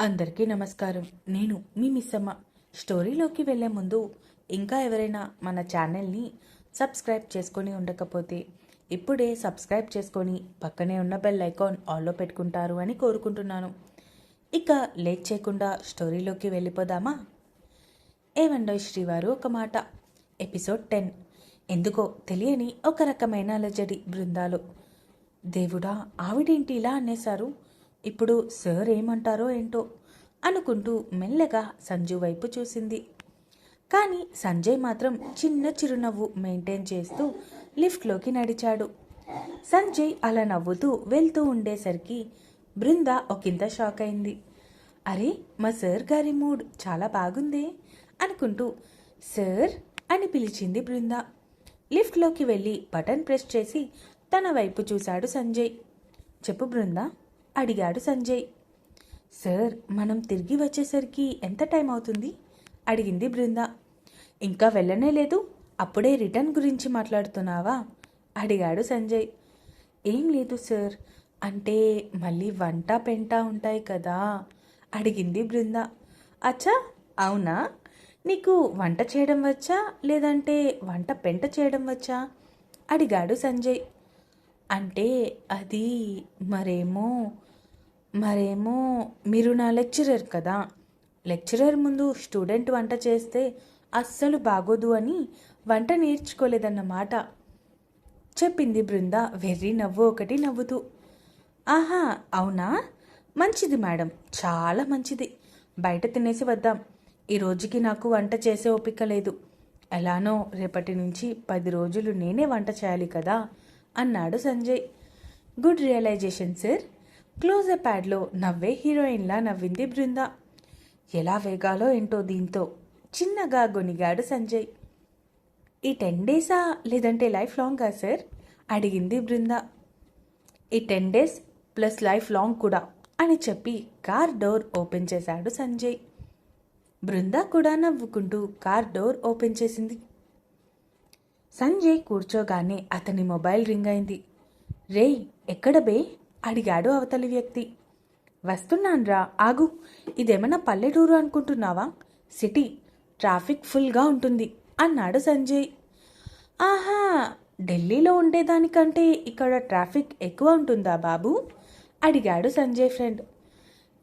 అందరికీ నమస్కారం. నేను మీ మిస్సమ్మ. స్టోరీలోకి వెళ్ళే ముందు ఇంకా ఎవరైనా మన ఛానల్ని సబ్స్క్రైబ్ చేసుకొని ఉండకపోతే ఇప్పుడే సబ్స్క్రైబ్ చేసుకొని పక్కనే ఉన్న బెల్ ఐకాన్ ఆల్లో పెట్టుకుంటారు అని కోరుకుంటున్నాను. ఇక లేట్ చేయకుండా స్టోరీలోకి వెళ్ళిపోదామా? ఏవండో శ్రీవారు ఒక మాట. Episode ten. ఎందుకో తెలియని ఒక రకమైన అలజడి బృందాలు. దేవుడా ఆవిడేంటి ఇలా అనేశారు? ఇప్పుడు సార్ ఏమంటారో ఏంటో అనుకుంటూ మెల్లగా సంజు వైపు చూసింది. కానీ సంజయ్ మాత్రం చిన్న చిరునవ్వు మెయింటైన్ చేస్తూ లిఫ్ట్లోకి నడిచాడు. సంజయ్ అలా నవ్వుతూ వెళ్తూ ఉండేసరికి బృంద ఒకంత షాక్ అయింది. అరే మా సార్ గారి మూడ్ చాలా బాగుందే అనుకుంటూ సార్ అని పిలిచింది బృంద. లిఫ్ట్లోకి వెళ్ళి బటన్ ప్రెస్ చేసి తన వైపు చూశాడు సంజయ్. చెప్పు బృందా. అడిగాడు సంజయ్. సార్ మనం తిరిగి వచ్చేసరికి ఎంత టైం అవుతుంది? అడిగింది బృంద. ఇంకా వెళ్ళనే లేదు అప్పుడే రిటర్న్ గురించి మాట్లాడుతున్నావా? అడిగాడు సంజయ్. ఏం లేదు సార్ అంటే మళ్ళీ వంట పెంట ఉంటాయి కదా? అడిగింది బృంద. అచ్చా అవునా? నీకు వంట చేయడం వచ్చా లేదంటే వంట పెంట చేయడం వచ్చా? అడిగాడు సంజయ్. అంటే అది మరేమో మరేమో మీరు నా లెక్చరర్ కదా. లెక్చరర్ ముందు స్టూడెంట్ వంట చేస్తే అస్సలు బాగోదు అని వంట నేర్చుకోలేదన్నమాట. చెప్పింది బృంద వెర్రి నవ్వు ఒకటి నవ్వుతూ. ఆహా అవునా? మంచిది మేడం చాలా మంచిది. బయట తినేసి వద్దాం. ఈ రోజుకి నాకు వంట చేసే ఓపిక లేదు. ఎలానో రేపటి నుంచి పది రోజులు నేనే వంట చేయాలి కదా. అన్నాడు Sanjay. Good realization sir. Close ప్యాడ్లో నవ్వే హీరోయిన్లా నవ్వింది బృంద. ఎలా వేగాలో ఏంటో దీంతో చిన్నగా గొనిగాడు సంజయ్. ఈ టెన్ డేసా లేదంటే లైఫ్ లాంగా సార్? అడిగింది బృంద. ఈ ten days plus life long కూడా అని చెప్పి కార్ డోర్ ఓపెన్ చేశాడు సంజయ్. బృంద కూడా నవ్వుకుంటూ కార్ డోర్ ఓపెన్ చేసింది. సంజయ్ కూర్చోగానే అతని మొబైల్ రింగ్ అయింది. రేయ్ ఎక్కడ బే? అడిగాడు అవతలి వ్యక్తి. వస్తున్నాన్రా ఆగు. ఇదేమన్నా పల్లెటూరు అనుకుంటున్నావా? సిటీ ట్రాఫిక్ ఫుల్గా ఉంటుంది అన్నాడు సంజయ్. ఆహా ఢిల్లీలో ఉండేదానికంటే ఇక్కడ ట్రాఫిక్ ఎక్కువ ఉంటుందా బాబు? అడిగాడు సంజయ్ ఫ్రెండ్.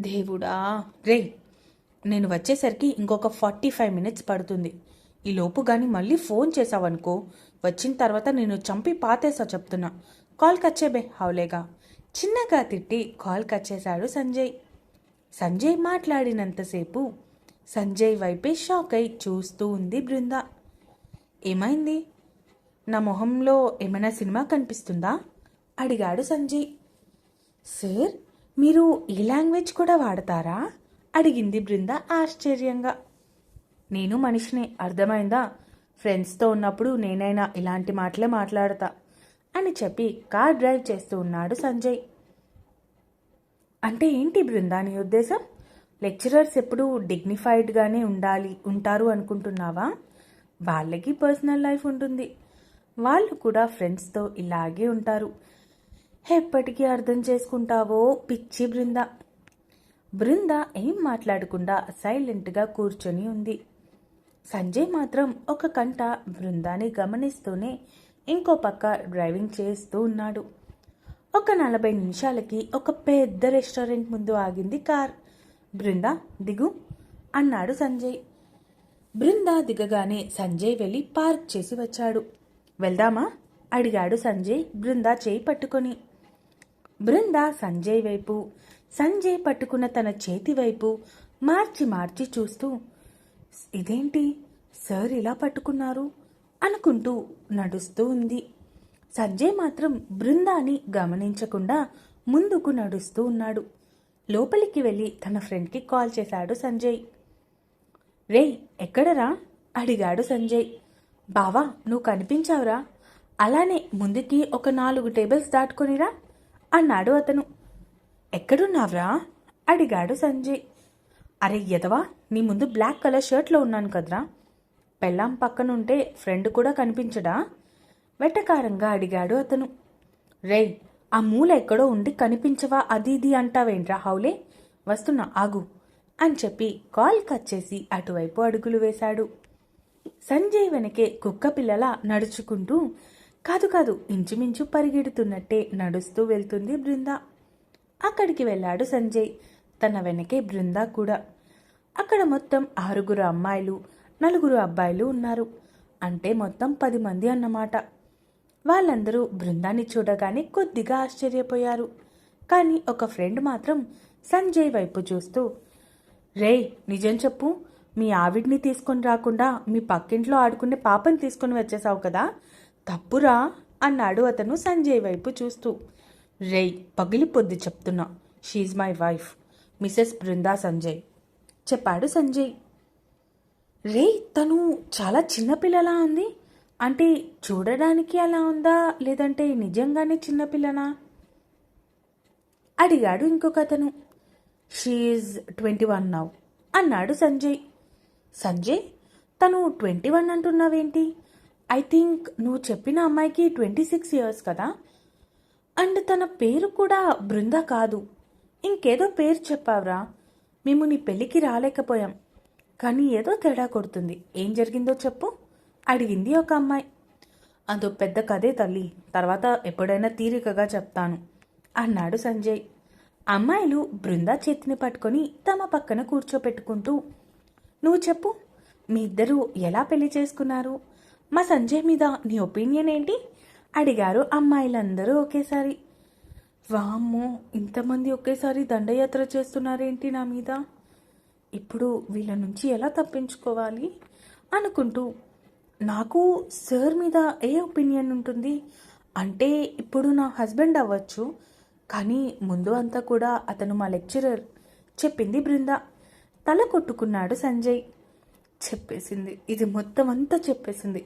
దేవుడా రే నేను వచ్చేసరికి ఇంకొక ఫార్టీ ఫైవ్ మినిట్స్ పడుతుంది. ఈ లోపు కానీ మళ్ళీ ఫోన్ చేసావనుకో వచ్చిన తర్వాత నేను చంపి పాతేసా చెప్తున్నా. కాల్ కచ్చేబే హౌలేగా. చిన్నగా తిట్టి కాల్ కచ్చేశాడు సంజయ్. సంజయ్ మాట్లాడినంతసేపు సంజయ్ వైపే షాక్ అయి చూస్తూ ఉంది బృంద. ఏమైంది? నా మొహంలో ఏమైనా సినిమా కనిపిస్తుందా? అడిగాడు సంజయ్. సార్ మీరు ఈ లాంగ్వేజ్ కూడా వాడతారా? అడిగింది బృంద ఆశ్చర్యంగా. నేను మనిషిని అర్థమైందా? ఫ్రెండ్స్తో ఉన్నప్పుడు నేనైనా ఇలాంటి మాటలే మాట్లాడతా అని చెప్పి కార్ డ్రైవ్ చేస్తూ ఉన్నాడు సంజయ్. అంటే ఏంటి బృందా నీ ఉద్దేశం? లెక్చరర్స్ ఎప్పుడు డిగ్నిఫైడ్గానే ఉండాలి ఉంటారు అనుకుంటున్నావా? వాళ్ళకి పర్సనల్ లైఫ్ ఉంటుంది. వాళ్ళు కూడా ఫ్రెండ్స్తో ఇలాగే ఉంటారు. ఎప్పటికీ అర్థం చేసుకుంటావో పిచ్చి బృంద. బృంద ఏం మాట్లాడకుండా సైలెంట్గా కూర్చొని ఉంది. సంజయ్ మాత్రం ఒక కంట బృందాన్ని గమనిస్తూనే ఇంకో పక్క డ్రైవింగ్ చేస్తూ ఉన్నాడు. ఒక నలభై నిమిషాలకి ఒక పెద్ద రెస్టారెంట్ ముందు ఆగింది కార్. బృంద దిగు అన్నాడు సంజయ్. బృంద దిగగానే సంజయ్ వెళ్ళి పార్క్ చేసి వచ్చాడు. వెళ్దామా? అడిగాడు సంజయ్ బృంద చేయి పట్టుకొని. బృంద సంజయ్ వైపు సంజయ్ పట్టుకున్న తన చేతి వైపు మార్చి మార్చి చూస్తూ ఇదేంటి? సార్ ఇలా పట్టుకున్నారు అనుకుంటూ నడుస్తూ ఉంది. సంజయ్ మాత్రం బృందాన్ని గమనించకుండా ముందుకు నడుస్తూ ఉన్నాడు. లోపలికి వెళ్ళి తన ఫ్రెండ్కి కాల్ చేశాడు సంజయ్. రే ఎక్కడరా? అడిగాడు సంజయ్. బావా నువ్వు కనిపించావురా? అలానే ముందుకి ఒక నాలుగు టేబుల్స్ దాటుకొనిరా అన్నాడు అతను. ఎక్కడున్నావురా? అడిగాడు సంజయ్. అరే ఎదవా నీ ముందు బ్లాక్ కలర్ షర్ట్లో ఉన్నాను కదరా. పెళ్ళాం పక్కనుంటే ఫ్రెండ్ కూడా కనిపించడా? వెటకారంగా అడిగాడు అతను. రేయ్ ఆ మూల ఎక్కడో ఉండి కనిపించవా అది ఇది అంటావేంట్రా హౌలే? వస్తున్నా ఆగు అని చెప్పి కాల్ కట్ చేసి అటువైపు అడుగులు వేశాడు. సంజయ్ వెనకే కుక్క పిల్లల నడుచుకుంటూ కాదు కాదు ఇంచుమించు పరిగెడుతున్నట్టే నడుస్తూ వెళ్తుంది బృంద. అక్కడికి వెళ్ళాడు సంజయ్. తన వెనకే బృందా కూడా. అక్కడ మొత్తం ఆరుగురు అమ్మాయిలు నలుగురు అబ్బాయిలు ఉన్నారు. అంటే మొత్తం పది మంది అన్నమాట. వాళ్ళందరూ బృందాన్ని చూడగానే కొద్దిగా ఆశ్చర్యపోయారు. కానీ ఒక ఫ్రెండ్ మాత్రం సంజయ్ వైపు చూస్తూ రేయ్ నిజం చెప్పు. మీ ఆవిడ్ని తీసుకొని రాకుండా మీ పక్కింట్లో ఆడుకునే పాపని తీసుకొని వచ్చేసావు కదా. తప్పురా అన్నాడు అతను సంజయ్ వైపు చూస్తూ. రేయ్ పగిలిపోద్ది చెప్తున్నా. She's my wife Mrs Brinda Sanjay. చెప్పాడు సంజయ్. రే తను చాలా చిన్నపిల్లలా ఉంది అంటే చూడడానికి అలా ఉందా? లేదంటే నిజంగానే చిన్నపిల్లనా? అడిగాడు ఇంకొక అతను. షీఈ్ ట్వంటీ వన్ నౌ అన్నాడు సంజయ్. సంజయ్ తను ట్వంటీ వన్ అంటున్నావేంటి? ఐ థింక్ నువ్వు చెప్పిన అమ్మాయికి ట్వంటీ సిక్స్ ఇయర్స్ కదా? అండ్ తన పేరు కూడా బృంద కాదు. ఇంకేదో పేరు చెప్పావురా. మేము నీ పెళ్ళికి రాలేకపోయాం. కానీ ఏదో తేడా కొడుతుంది. ఏం జరిగిందో చెప్పు. అడిగింది ఒక అమ్మాయి. అదో పెద్ద కథే తల్లి. తర్వాత ఎప్పుడైనా తీరికగా చెప్తాను అన్నాడు సంజయ్. అమ్మాయిలు బృందా చేతిని పట్టుకొని తమ పక్కన కూర్చోపెట్టుకుంటూ నువ్వు చెప్పు మీ ఇద్దరూ ఎలా పెళ్ళి చేసుకున్నారు? మా సంజయ్ మీద నీ ఒపీనియన్ ఏంటి? అడిగారు అమ్మాయిలందరూ ఒకేసారి. వామ్మో ఇంతమంది ఒకేసారి దండయాత్ర చేస్తున్నారేంటి నా మీద? ఇప్పుడు వీళ్ళ నుంచి ఎలా తప్పించుకోవాలి? అనుకుంటూ నాకు సార్ మీద ఏ ఒపీనియన్ ఉంటుంది? అంటే ఇప్పుడు నా హస్బెండ్ అవ్వచ్చు కానీ ముందు అంతా కూడా అతను మా లెక్చరర్ చెప్పింది బృంద. తల కొట్టుకున్నాడు సంజయ్. చెప్పేసింది ఇది మొత్తం అంతా చెప్పేసింది.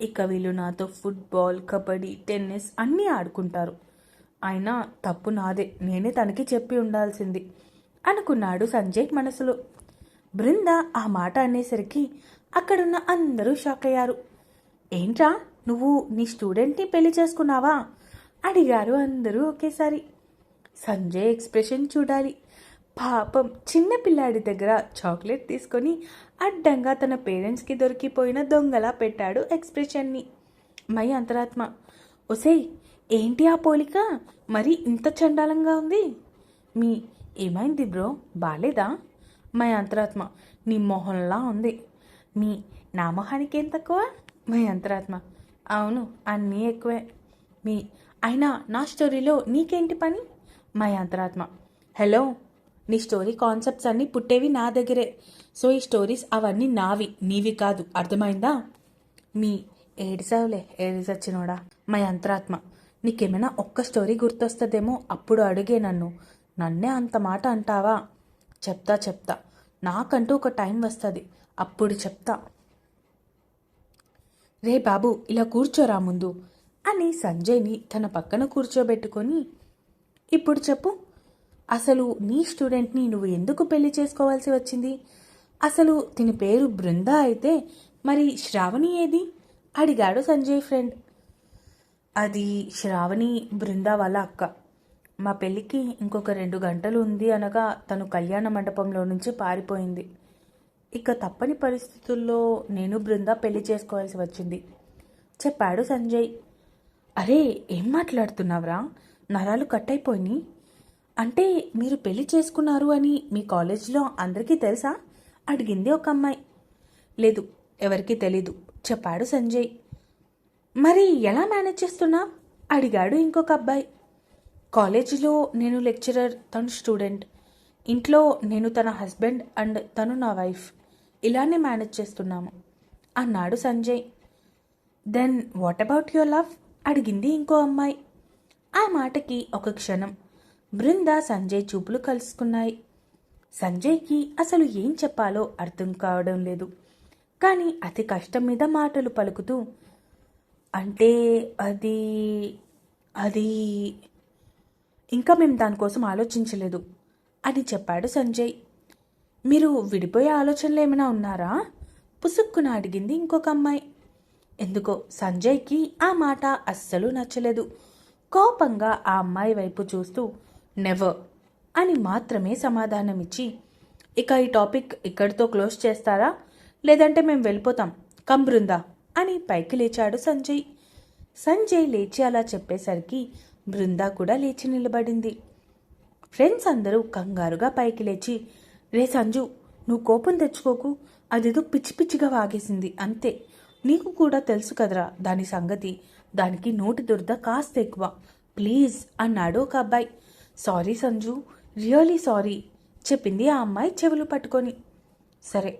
ఇక వీళ్ళు నాతో ఫుట్బాల్ కబడ్డీ టెన్నిస్ అన్నీ ఆడుకుంటారు. అయినా తప్పు నాదే నేనే తనకి చెప్పి ఉండాల్సింది అనుకున్నాడు సంజయ్ మనసులో. బృంద ఆ మాట అనేసరికి అక్కడున్న అందరూ షాక్ అయ్యారు. ఏంట్రా నువ్వు నీ స్టూడెంట్ని పెళ్ళి చేసుకున్నావా? అడిగారు అందరూ ఒకేసారి. సంజయ్ ఎక్స్ప్రెషన్ చూడాలి. పాపం చిన్న పిల్లాడి దగ్గర చాక్లెట్ తీసుకొని అడ్డంగా తన పేరెంట్స్కి దొరికిపోయిన దొంగలా పెట్టాడు ఎక్స్ప్రెషన్ని. మై అంతరాత్మ. ఒసేయ్ ఏంటి ఆ పోలిక? మరి ఇంత చండాలంగా ఉంది? మీ ఏమైంది బ్రో? బాలేదా? మై అంతరాత్మ నీ మొహంలా ఉంది. మీ నా మొహానికి ఏం తక్కువ? మై అంతరాత్మ అవును అన్నీ ఎక్కువే. మీ అయినా నా స్టోరీలో నీకేంటి పని? మై అంతరాత్మ హలో నీ స్టోరీ కాన్సెప్ట్స్ అన్నీ పుట్టేవి నా దగ్గరే. సో ఈ స్టోరీస్ అవన్నీ నావి నీవి కాదు. అర్థమైందా? మీ ఏడిసావులే ఏడిసచ్చినోడా? మా అంతరాత్మ నీకేమైనా ఒక్క స్టోరీ గుర్తొస్తుందేమో అప్పుడు అడిగే నన్ను. నన్నే అంత మాట అంటావా? చెప్తా చెప్తా. నాకంటూ ఒక టైం వస్తుంది. అప్పుడు చెప్తా. రే బాబు ఇలా కూర్చోరా ముందు అని సంజయ్ని తన పక్కన కూర్చోబెట్టుకొని ఇప్పుడు చెప్పు. అసలు నీ స్టూడెంట్ని నువ్వు ఎందుకు పెళ్ళి చేసుకోవాల్సి వచ్చింది? అసలు తిని పేరు బృందా అయితే మరి శ్రావణి ఏది? అడిగాడు సంజయ్ ఫ్రెండ్. అది శ్రావణి బృంద వాళ్ళ అక్క. మా పెళ్ళికి ఇంకొక రెండు గంటలు ఉంది అనగా తను కళ్యాణ మండపంలో నుంచి పారిపోయింది. ఇక తప్పని పరిస్థితుల్లో నేను బృంద పెళ్ళి చేసుకోవాల్సి వచ్చింది. చెప్పాడు సంజయ్. అరే ఏం మాట్లాడుతున్నావురా? నరాలు కట్ అయిపోయినాయి. అంటే మీరు పెళ్ళి చేసుకున్నారు అని మీ కాలేజీలో అందరికీ తెలుసా? అడిగింది ఒక అమ్మాయి. లేదు ఎవరికీ తెలీదు చెప్పాడు సంజయ్. మరి ఎలా మేనేజ్ చేస్తున్నా? అడిగాడు ఇంకొక అబ్బాయి. కాలేజీలో నేను లెక్చరర్ తను స్టూడెంట్ ఇంట్లో నేను తన హస్బెండ్ అండ్ తను నా వైఫ్ ఇలానే మేనేజ్ చేస్తున్నాము అన్నాడు Sanjay. Then what about your love అడిగింది ఇంకో అమ్మాయి. ఆ మాటకి ఒక క్షణం బృంద సంజయ్ చూపులు కలుసుకున్నాయి. సంజయ్కి అసలు ఏం చెప్పాలో అర్థం కావడం లేదు. కానీ అతి కష్టం మీద మాటలు పలుకుతూ అంటే అది అది ఇంకా మేము దానికోసం ఆలోచించలేదు అని చెప్పాడు సంజయ్. మీరు విడిపోయే ఆలోచనలు ఏమైనా ఉన్నారా? పుసుక్కున అడిగింది ఇంకొక అమ్మాయి. ఎందుకో సంజయ్కి ఆ మాట అస్సలు నచ్చలేదు. కోపంగా ఆ అమ్మాయి వైపు చూస్తూ నెవర్ అని మాత్రమే సమాధానమిచ్చి ఇక ఈ టాపిక్ ఇక్కడితో క్లోజ్ చేస్తారా? లేదంటే మేము వెళ్ళిపోతాం. కమ్ బృందా. అని పైకి లేచాడు సంజయ్. సంజయ్ లేచి అలా చెప్పేసరికి బృందా కూడా లేచి నిలబడింది. ఫ్రెండ్స్ అందరూ కంగారుగా పైకి లేచి రే సంజు నువ్వు కోపం తెచ్చుకోకు. అదేదో పిచ్చి పిచ్చిగా వాగేసింది అంతే. నీకు కూడా తెలుసు కదరా దాని సంగతి. దానికి నోటి దురద కాస్త ఎక్కువ. ప్లీజ్ అన్నాడు ఒక అబ్బాయి. సారీ సంజు రియలీ సారీ చెప్పింది ఆ అమ్మాయి చెవులు పట్టుకొని. సరే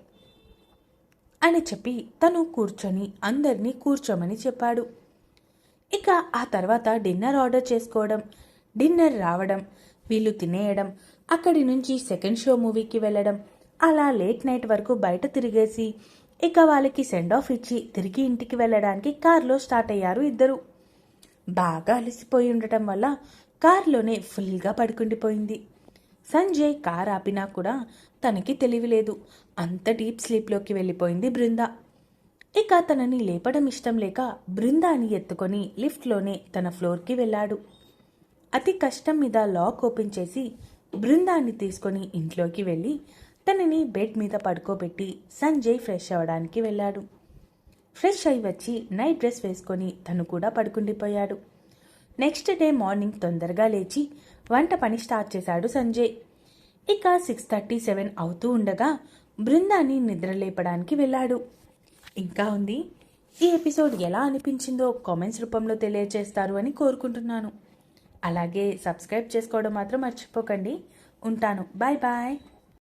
అని చెప్పి తను కూర్చొని అందరినీ కూర్చోమని చెప్పాడు. ఇక ఆ తర్వాత డిన్నర్ ఆర్డర్ చేసుకోవడం డిన్నర్ రావడం వీళ్ళు తినేయడం అక్కడి నుంచి సెకండ్ షో మూవీకి వెళ్ళడం అలా లేట్ నైట్ వరకు బయట తిరిగేసి ఇక వాళ్ళకి సెండ్ ఆఫ్ ఇచ్చి తిరిగి ఇంటికి వెళ్ళడానికి కారులో స్టార్ట్ అయ్యారు ఇద్దరు. బాగా అలసిపోయి ఉండటం వల్ల కారులోనే ఫుల్గా పడుకుండిపోయింది. సంజయ్ కార్ ఆపినా కూడా తనకి తెలివిలేదు అంత డీప్ స్లీప్లోకి వెళ్ళిపోయింది బృంద. ఇక తనని లేపడం ఇష్టం లేక బృందాని ఎత్తుకొని లిఫ్ట్లోనే తన ఫ్లోర్కి వెళ్ళాడు. అతి కష్టం మీద లాక్ ఓపెన్ చేసి బృందాన్ని తీసుకొని ఇంట్లోకి వెళ్ళి తనని బెడ్ మీద పడుకోబెట్టి సంజయ్ ఫ్రెష్ అవ్వడానికి వెళ్ళాడు. ఫ్రెష్ అయి వచ్చి నైట్ డ్రెస్ వేసుకొని తను కూడా పడుకుండిపోయాడు. నెక్స్ట్ డే మార్నింగ్ తొందరగా లేచి వంట పని స్టార్ట్ చేశాడు సంజయ్. ఇక సిక్స్ థర్టీ సెవెన్ అవుతూ ఉండగా బృందాన్ని నిద్రలేపడానికి వెళ్ళాడు. ఇంకా ఉంది. ఈ ఎపిసోడ్ ఎలా అనిపించిందో కామెంట్స్ రూపంలో తెలియజేస్తారు అని కోరుకుంటున్నాను. అలాగే సబ్స్క్రైబ్ చేసుకోవడం మాత్రం మర్చిపోకండి. ఉంటాను. Bye bye.